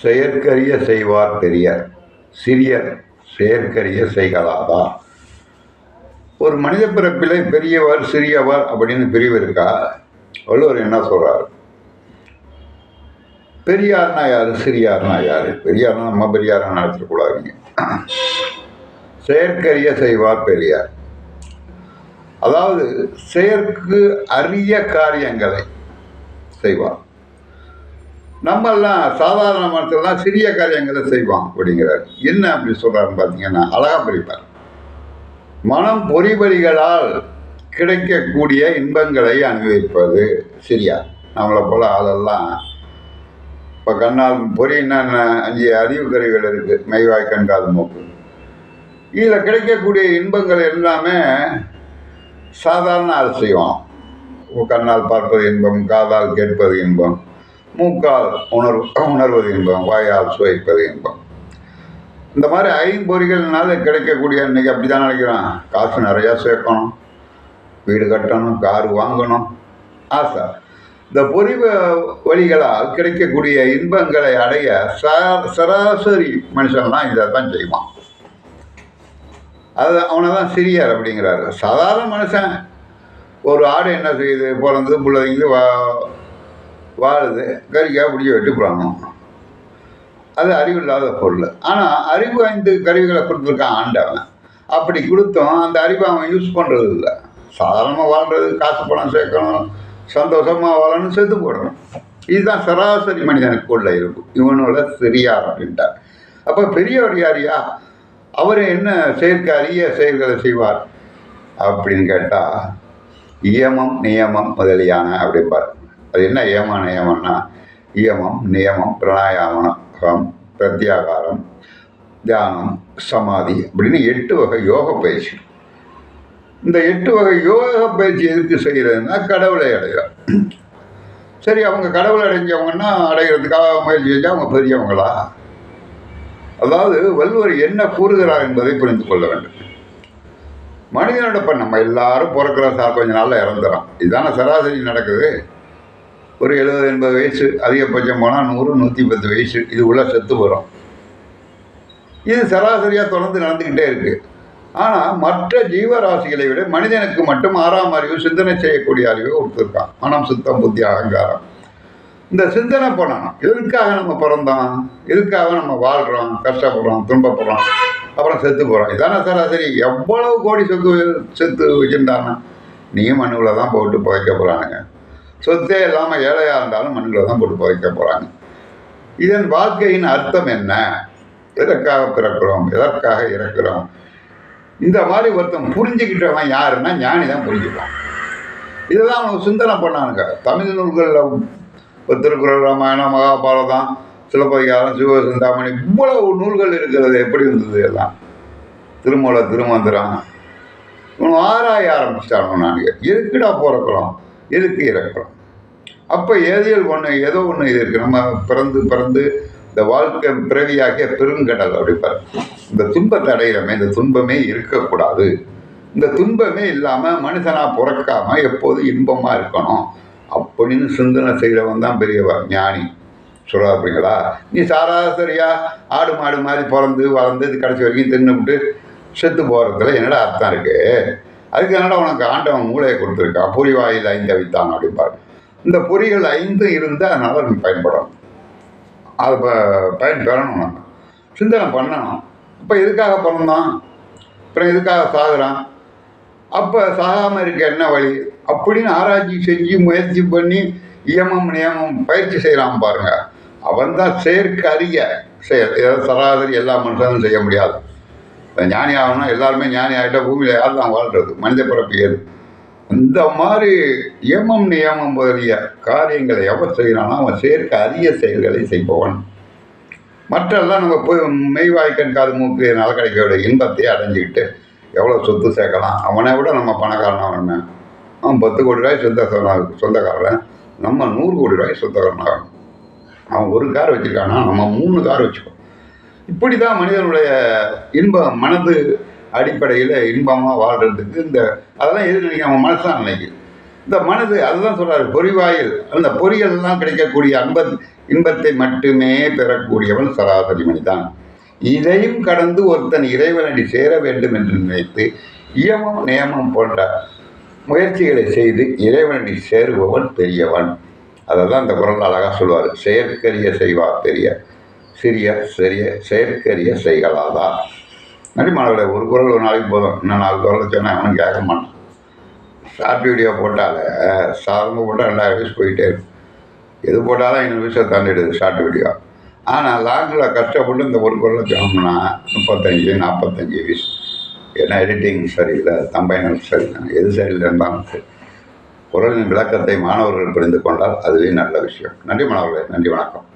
செயற்கரிய செய்வார் பெரியர். சிறியர் செயற்கரிய செய்கலாதா ஒரு மனித பிறப்பிலே பெரியவர் சிறியவர் அப்படின்னு பிரிவு இருக்கா? வள்ளுவர் என்ன சொல்கிறார் பெரியார்னா யார்? சிறியார்னா யார்? பெரியார்னா நம்ம பெரியார்னா நினைச்சிடக்கூடாதுங்க செயற்கரிய செய்வார் பெரியார். அதாவது செயற்கு அரிய காரியங்களை செய்வார். நம்மெல்லாம் சாதாரண மனசெல்லாம் சிறிய காரியங்களை செய்வோம் அப்படிங்கிறார். என்ன அப்படி சொல்றாருன்னு பார்த்தீங்கன்னா அழகா பிரிப்பார். மனம் பொறிபலிகளால் கிடைக்கக்கூடிய இன்பங்களை அனுபவிப்பது சரியா? நம்மளை போல் ஆளெல்லாம் இப்போ கண்ணால் பொறின்னா என்னென்ன அஞ்சு அறிவு கருவிகள் இருக்குது மெய்வாய் கண்காது மூக்கு. இதில் கிடைக்கக்கூடிய இன்பங்கள் எல்லாமே சாதாரண ஆள் செய்வோம் கண்ணால் பார்ப்பது இன்பம் காதால் கேட்பது இன்பம். மூக்கால் உணர்வு உணர்வது இன்பம் வாயால் சுவைப்பது இன்பம் இந்த மாதிரி ஐம்பொறிகள்னால கிடைக்கக்கூடிய இன்னைக்கு அப்படி தான் நினைக்கிறான் காசு நிறையா சேர்க்கணும். வீடு கட்டணும் கார் வாங்கணும். ஆசை. இந்த பொறி வழிகளால் கிடைக்கக்கூடிய இன்பங்களை அடைய ச- சராசரி மனுஷன்லாம் இதை தான் செய்வான். அது அவனை தான் சிறியார் அப்படிங்கிறாரு. சாதாரண மனுஷன். ஒரு ஆடு என்ன செய்யுது? பிறந்து பிள்ளைங்க வா வாழுது கறிக்காக பிடிச்சி வெட்டி போடணும் அது அறிவில்லாத பொருள். ஆனால் அறிவு ஐந்து கருவிகளை கொடுத்துருக்கான் ஆண்டவன். அப்படி கொடுத்தோம் அந்த அறிவை அவன் யூஸ் பண்ணுறது இல்லை. சாதாரணமாக வாழ்கிறது காசு பணம் சேர்க்கணும் சந்தோஷமாக வாழணும் செத்து போடணும் இதுதான் சராசரி மனிதனுக்கு உள்ள இருக்கும் இவனோட சிறியார் அப்படின்ட்டார். அப்போ பெரியவர் யாரியா? அவர் என்ன செயற்க அரிய செயல்களை செய்வார் அப்படின்னு கேட்டால் இயமம் நியமம் முதலியான அப்படிம்பார். அது என்ன ஏமான நியமம்னா இயமம் நியமம் பிராணாயாமம் பிரத்யாகாரம் தியானம் சமாதி அப்படின்னு எட்டு வகை யோக பயிற்சி. இந்த எட்டு வகை யோக பயிற்சி எதுக்கு செய்கிறதுனா கடவுளை அடையும் சரி அவங்க கடவுளை அடைஞ்சவங்கன்னா அடைகிறதுக்காக முயற்சி செஞ்சால் அவங்க பெரியவங்களா? அதாவது வள்ளுவர் என்ன கூறுகிறார் என்பதை புரிந்து கொள்ள வேண்டும். மனிதனோட இப்போ நம்ம எல்லாரும் பிறக்கிற சார் கொஞ்ச நாளில் இறந்துறோம். இதுதானே சராசரி நடக்குது? ஒரு எழுபது எண்பது வயசு அதிகபட்சம் போனால் நூறு நூற்றி பத்து வயசு இது உள்ள செத்து போகிறோம் இது சராசரியாக தொடர்ந்து நடந்துக்கிட்டே இருக்குது ஆனால் மற்ற ஜீவராசிகளை விட மனிதனுக்கு மட்டும் ஆறாம் அறிவு சிந்தனை செய்யக்கூடிய அறிவை கொடுத்துருக்கான். மனம் சுத்தம் புத்தி அகங்காரம். இந்த சிந்தனை பண்ணணும். எதுக்காக நம்ம பிறந்தோம்? எதுக்காக நம்ம வாழ்கிறோம் கஷ்டப்படுறோம் துன்பப்படுறோம் அப்புறம் செத்து போகிறோம் இதானே சராசரி. எவ்வளவு கோடி சொத்து செத்து வச்சுருந்தாங்கன்னா நீயும் மண்ணுக்குள்ள தான் போட்டு புதைக்க போகிறானுங்க சொத்தே இல்லாமல் ஏழையாக இருந்தாலும் மண்ணில் தான் போட்டு புதைக்க போகிறாங்க இதன் வாழ்க்கையின் அர்த்தம் என்ன? எதற்காக பிறக்கிறோம்? எதற்காக இறக்கிறோம்? இந்த மாதிரி ஒருத்தன் புரிஞ்சுக்கிட்டவன் யாருன்னா ஞானி தான் புரிஞ்சுப்பான். இதுதான் அவனுக்கு சிந்தனை பண்ணானுங்க. தமிழ் நூல்களில் இப்போ திருக்குறள் ராமாயணம் மகாபாரதம் சிலப்பதிகாரம் சிவசிந்தாமணி இவ்வளவு நூல்கள் இருக்கிறது. எப்படி இருந்தது எல்லாம்? திருமூல திருமந்திரம். இவன் ஆராய ஆரம்பிச்சிட்டானு நாங்கள் எதுக்குடா பிறக்கிறோம் எதுக்கு இறக்குறோம்? அப்போ ஏதியல் ஒன்று ஏதோ ஒன்று இது இருக்குது நம்ம பிறந்து பிறந்து இந்த வாழ்க்கை பிறவியாகிய பெருங்கடல் அப்படிப்பார் இந்த துன்பத்தை அடையிறமே இந்த துன்பமே இருக்கக்கூடாது. இந்த துன்பமே இல்லாமல் மனுஷனாக பிறக்காம எப்போது இன்பமாக இருக்கணும்? அப்படின்னு சிந்தனை செய்கிறவன் தான் பெரியவர் ஞானி. சொல்கிறாப்புங்களா நீ சராசரியாக ஆடு மாடு மாதிரி பிறந்து வளர்ந்து இது கடைசி வரைக்கும் தின்னுவிட்டு செத்து போகிறதுல என்னடா அர்த்தம் இருக்குது அதுக்கு என்னடா உனக்கு ஆண்டவன் மூளையை கொடுத்துருக்கா? பொறி வாயில் ஐந்து அவித்தான் அப்படிம்பார். இந்த பொறிகள் ஐந்து இருந்தால் அதனால் நீ பயன்படும். அதை ப பயன் பெறணும் நம்ம சிந்தனை பண்ணணும். இப்போ எதுக்காக பிறந்தான் அப்புறம் எதுக்காக சாகுறான்? அப்போ சாகாமல் இருக்க என்ன வழி? அப்படின்னு ஆராய்ச்சி செஞ்சு முயற்சி பண்ணி இயமம் நியமம் பயிற்சி செய்கிறான் பாருங்கள் அவன் தான் செயற்க அறிய செயல். ஏதாவது சராசரி எல்லா மனுஷனும் செய்ய முடியாது. ஞானி ஆகணும்னா எல்லாருமே ஞானி ஆகிட்டா பூமியில் யார் தான் வாழ்கிறது மனித பிறப்பு ஏது? இந்த மாதிரி ஏமம் நியமம் முதலிய காரியங்களை எவர் செய்கிறானோ அவன் சேர்க்க அரிய செயல்களை செய்பவன். மற்றெல்லாம் நம்ம போய் மெய்வாய்க்கன் காது மூக்கு நல இன்பத்தை அடைஞ்சிக்கிட்டு எவ்வளோ சொத்து சேர்க்கலாம்? அவனை விட நம்ம பணக்காரன் அவன்? அவன் பத்து கோடி ரூபாய் சொந்த சொந்தக்காரன். நம்ம நூறு கோடி ரூபாய் சொந்தக்காரன் அவன் ஒரு கார் வச்சுருக்கானா? நம்ம மூணு கார் வச்சுக்கோ இப்படி தான் மனிதனுடைய இன்பம் மனது அடிப்படையில் இன்பமாக வாழ்கிறதுக்கு இந்த அதெல்லாம் எது நினைக்க அவன் மனசு இந்த மனது அதுதான் சொல்கிறாரு பொறிவாயில். அந்த பொறியெல்லாம் கிடைக்கக்கூடிய அன்ப இன்பத்தை மட்டுமே பெறக்கூடியவன் சராசரி மனிதான். இதையும் கடந்து ஒருத்தன் இறைவனடி சேர வேண்டும் என்று நினைத்து இயமம் நியமம் போன்ற முயற்சிகளை செய்து இறைவனடி சேருபவன் பெரியவன். அதை தான் இந்த குரல் அழகாக சொல்லுவார் செயற்கரிய செய்வார் பெரிய சிறிய சிறிய செயற்கரிய செய்களாதா? நன்றி ஒரு குரல் ஒரு நாளைக்கு போதும். இன்னும் நாலு குரல் சொன்னால் அவனும் கேட்க மாட்டான். ஷார்ட் வீடியோ போட்டாலே சாதாரண போட்டால் ரெண்டாயிரம் வயசு போயிட்டே இருக்கும். எது போட்டாலும் ஐநூறு வயசை தாண்டிடுது ஷார்ட் வீடியோ. ஆனால் லாங்கில் கஷ்டப்பட்டு இந்த ஒரு குரலை சொன்னோம்னா முப்பத்தஞ்சு நாற்பத்தஞ்சு வயசு ஏன்னா எடிட்டிங் சரியில்லை தம்பைனல் சரியில்லை. எது சரியில்லை இருந்தாலும் சரி. குரலின் விளக்கத்தை மாணவர்கள் புரிந்து கொண்டால் அதுவே நல்ல விஷயம். நன்றி மாணவர்களே நன்றி வணக்கம்.